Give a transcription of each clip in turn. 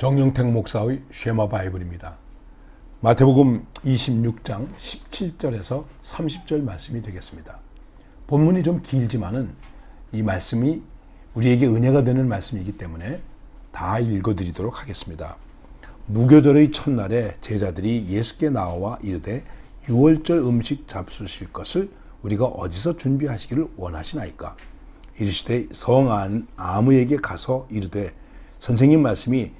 정영택 목사의 쉐마 바이블입니다. 마태복음 26장 17절에서 30절 말씀이 되겠습니다. 본문이 좀 길지만은 이 말씀이 우리에게 은혜가 되는 말씀이기 때문에 다 읽어드리도록 하겠습니다. 무교절의 첫날에 제자들이 예수께 나와 이르되 유월절 음식 잡수실 것을 우리가 어디서 준비하시기를 원하시나이까? 이르시되 성안 아무에게 가서 이르되 선생님 말씀이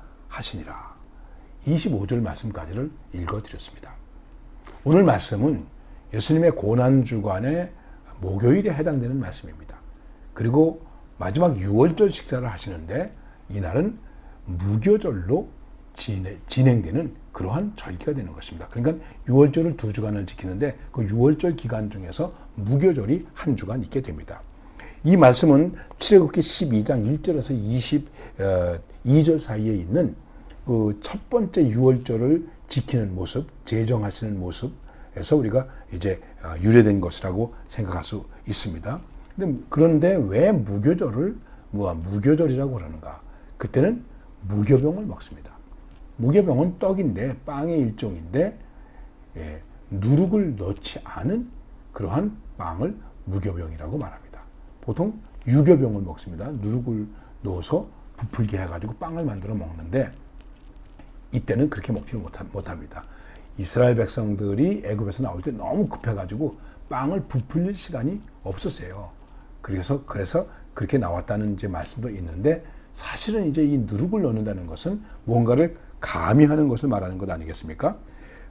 하시니라 25절 말씀까지를 읽어드렸습니다. 오늘 말씀은 예수님의 고난주간의 목요일에 해당되는 말씀입니다. 그리고 마지막 6월절 식사를 하시는데 이날은 무교절로 진행되는 그러한 절기가 되는 것입니다. 그러니까 6월절을 두 주간을 지키는데 그 6월절 기간 중에서 무교절이 한 주간 있게 됩니다. 이 말씀은 출애굽기 12장 1절에서 22절 사이에 있는 그 첫 번째 6월절을 지키는 모습, 제정하시는 모습에서 우리가 이제 어, 유래된 것이라고 생각할 수 있습니다. 그런데 왜 무교절을 뭐 무교절이라고 그러는가? 그때는 무교병을 먹습니다. 무교병은 떡인데 빵의 일종인데 예, 누룩을 넣지 않은 그러한 빵을 무교병이라고 말합니다. 보통 유교병을 먹습니다. 누룩을 넣어서 부풀게 해가지고 빵을 만들어 먹는데 이때는 그렇게 먹지는 못합니다. 이스라엘 백성들이 애굽에서 나올 때 너무 급해가지고 빵을 부풀릴 시간이 없었어요. 그래서 그래서 그렇게 나왔다는 이제 말씀도 있는데 사실은 이제 이 누룩을 넣는다는 것은 뭔가를 가미하는 것을 말하는 것 아니겠습니까?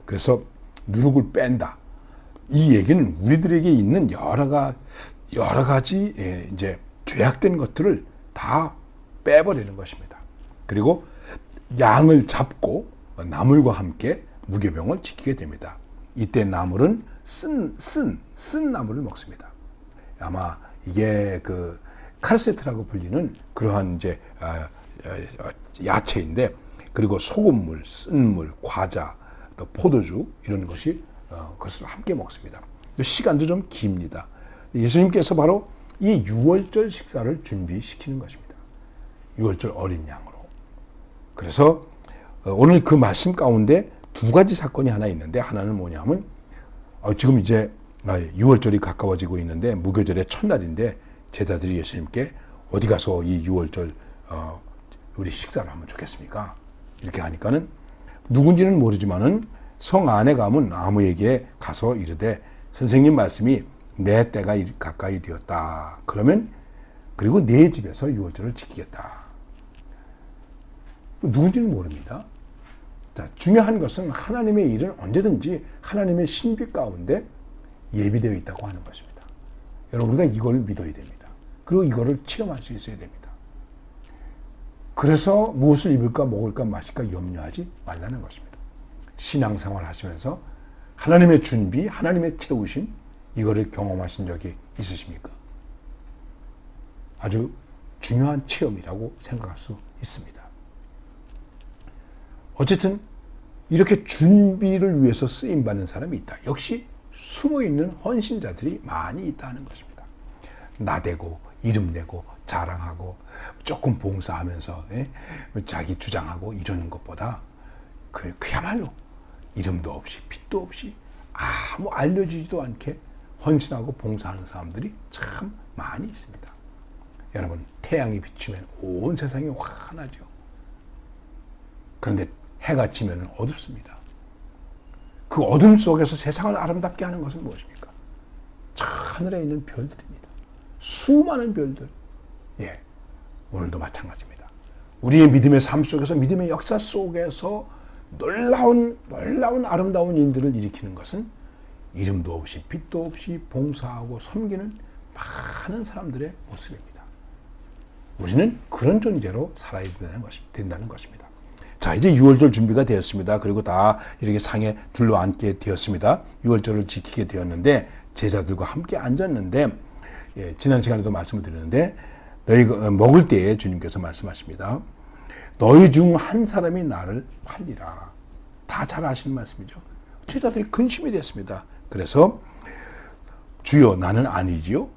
그래서 누룩을 뺀다. 이 얘기는 우리들에게 있는 여러 가 여러 가지 예, 이제 죄악된 것들을 다 빼버리는 것입니다. 그리고 양을 잡고 나물과 함께 무교병을 지키게 됩니다. 이때 나물은 쓴, 쓴, 쓴 나물을 먹습니다. 아마 이게 그 칼세트라고 불리는 그러한 이제 아, 아, 야채인데 그리고 소금물, 쓴물, 과자, 또 포도주 이런 것이 어, 그것을 함께 먹습니다. 시간도 좀 깁니다. 예수님께서 바로 이 6월절 식사를 준비시키는 것입니다. 6월절 어린 양으로. 그래서 어, 오늘 그 말씀 가운데 두 가지 사건이 하나 있는데 하나는 뭐냐면 어, 지금 이제 6월절이 아, 가까워지고 있는데 무교절의 첫날인데 제자들이 예수님께 어디 가서 이 6월절 어, 우리 식사를 하면 좋겠습니까? 이렇게 하니까는 누군지는 모르지만은 성 안에 가면 아무에게 가서 이르되 선생님 말씀이 내 때가 가까이 되었다. 그러면 그리고 내 집에서 6월절을 지키겠다. 누군지는 모릅니다. 자, 중요한 것은 하나님의 일은 언제든지 하나님의 신비 가운데 예비되어 있다고 하는 것입니다. 여러분, 우리가 이걸 믿어야 됩니다. 그리고 이거를 체험할 수 있어야 됩니다. 그래서 무엇을 입을까, 먹을까, 마실까 염려하지 말라는 것입니다. 신앙생활 하시면서 하나님의 준비, 하나님의 채우심, 이거를 경험하신 적이 있으십니까? 아주 중요한 체험이라고 생각할 수 있습니다. 어쨌든 이렇게 준비를 위해서 쓰임 받는 사람이 있다. 역시 숨어 있는 헌신자들이 많이 있다는 것입니다. 나대고 이름 내고 자랑하고 조금 봉사하면서 예? 자기 주장하고 이러는 것보다 그 그야말로 이름도 없이 빛도 없이 아무 알려지지도 않게 헌신하고 봉사하는 사람들이 참 많이 있습니다. 여러분 태양이 비추면 온 세상이 환하죠. 그런데 해가 지면 어둡습니다. 그 어둠 속에서 세상을 아름답게 하는 것은 무엇입니까? 저 하늘에 있는 별들입니다. 수많은 별들. 예. 오늘도 마찬가지입니다. 우리의 믿음의 삶 속에서 믿음의 역사 속에서 놀라운 놀라운 아름다운 일들을 일으키는 것은 이름도 없이 빛도 없이 봉사하고 섬기는 많은 사람들의 모습입니다. 우리는 그런 존재로 살아야 된다는, 것이, 된다는 것입니다. 자, 이제 6월절 준비가 되었습니다. 그리고 다 이렇게 상에 둘러앉게 되었습니다. 6월절을 지키게 되었는데 제자들과 함께 앉았는데 예, 지난 시간에도 말씀을 드렸는데 너희가 어, 먹을 때에 주님께서 말씀하십니다. 너희 중 한 사람이 나를 팔리라. 다 잘 아시는 말씀이죠. 제자들이 근심이 됐습니다. 그래서 주여 나는 아니지요.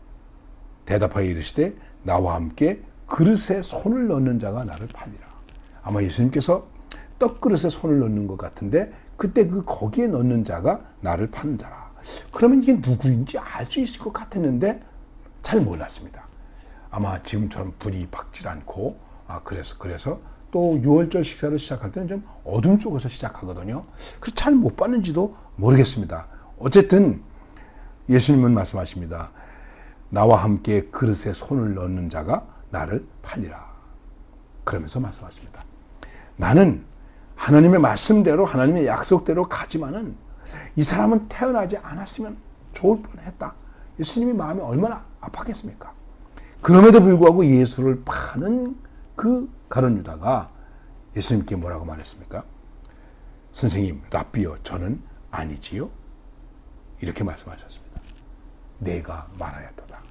대답하여 이르시되 나와 함께 그릇에 손을 넣는 자가 나를 팔리라. 아마 예수님께서 떡그릇에 손을 넣는 것 같은데 그때 그 거기에 넣는 자가 나를 파는 자라. 그러면 이게 누구인지 알 수 있을 것 같았는데 잘 몰랐습니다. 아마 지금처럼 불이 밝질 않고 아 그래서 그래서 또 6월절 식사를 시작할 때는 좀 어둠 속에서 시작하거든요. 그래서 잘 못 봤는지도 모르겠습니다. 어쨌든 예수님은 말씀하십니다. 나와 함께 그릇에 손을 넣는 자가 나를 팔리라. 그러면서 말씀하십니다. 나는 하나님의 말씀대로 하나님의 약속대로 가지만은 이 사람은 태어나지 않았으면 좋을 뻔했다. 예수님이 마음이 얼마나 아팠겠습니까? 그럼에도 불구하고 예수를 파는 그 가론 유다가 예수님께 뭐라고 말했습니까? 선생님, 랍비여, 저는 아니지요? 이렇게 말씀하셨습니다. 내가 말하였도다.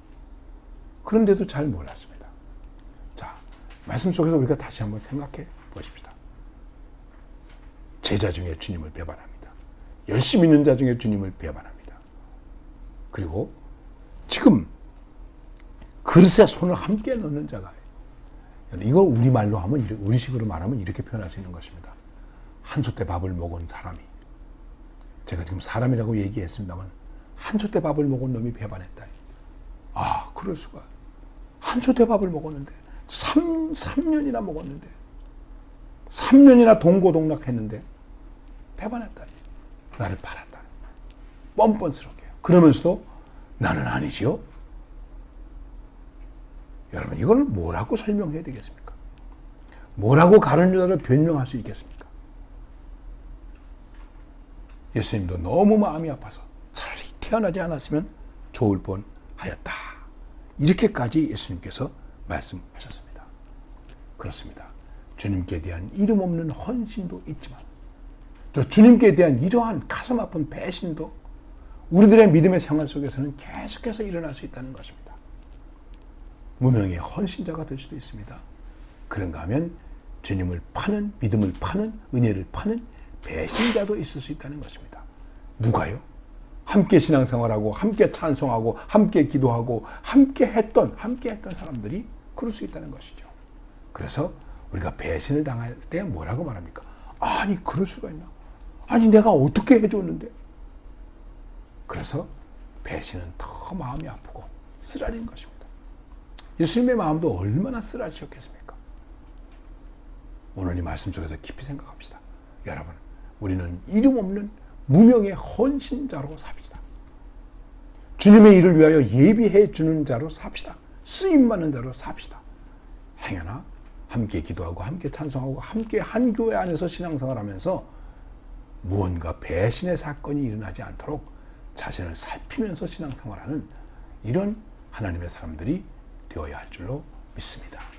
그런데도 잘 몰랐습니다. 자, 말씀 속에서 우리가 다시 한번 생각해 보십시다. 제자 중에 주님을 배반합니다. 열심히 있는 자 중에 주님을 배반합니다. 그리고 지금 그릇에 손을 함께 넣는 자가 이거 우리말로 하면 우리식으로 말하면 이렇게 표현할 수 있는 것입니다. 한솥때 밥을 먹은 사람이 제가 지금 사람이라고 얘기했습니다만 한솥때 밥을 먹은 놈이 배반했다. 아 그럴 수가. 한솥때 밥을 먹었는데 3, 3년이나 먹었는데 3년이나 동고동락했는데 배반했다. 나를 팔았다. 뻔뻔스럽게. 그러면서도 나는 아니지요. 여러분 이걸 뭐라고 설명해야 되겠습니까? 뭐라고 가론 유다를 변명할 수 있겠습니까? 예수님도 너무 마음이 아파서 차라리 태어나지 않았으면 좋을 뻔 하였다. 이렇게까지 예수님께서 말씀하셨습니다. 그렇습니다. 주님께 대한 이름 없는 헌신도 있지만 또 주님께 대한 이러한 가슴 아픈 배신도 우리들의 믿음의 생활 속에서는 계속해서 일어날 수 있다는 것입니다. 무명의 헌신자가 될 수도 있습니다. 그런가 하면 주님을 파는, 믿음을 파는, 은혜를 파는 배신자도 있을 수 있다는 것입니다. 누가요? 함께 신앙생활하고, 함께 찬송하고, 함께 기도하고, 함께 했던, 함께 했던 사람들이 그럴 수 있다는 것이죠. 그래서 우리가 배신을 당할 때 뭐라고 말합니까? 아니, 그럴 수가 있나? 아니, 내가 어떻게 해줬는데? 그래서 배신은 더 마음이 아프고 쓰라린 것입니다. 예수님의 마음도 얼마나 쓰라리셨겠습니까? 오늘 이 말씀 속에서 깊이 생각합시다. 여러분, 우리는 이름 없는 무명의 헌신자로 삽시다. 주님의 일을 위하여 예비해 주는 자로 삽시다. 쓰임 받는 자로 삽시다. 행여나 함께 기도하고 함께 찬송하고 함께 한 교회 안에서 신앙생활 하면서 무언가 배신의 사건이 일어나지 않도록 자신을 살피면서 신앙생활하는 이런 하나님의 사람들이 되어야 할 줄로 믿습니다.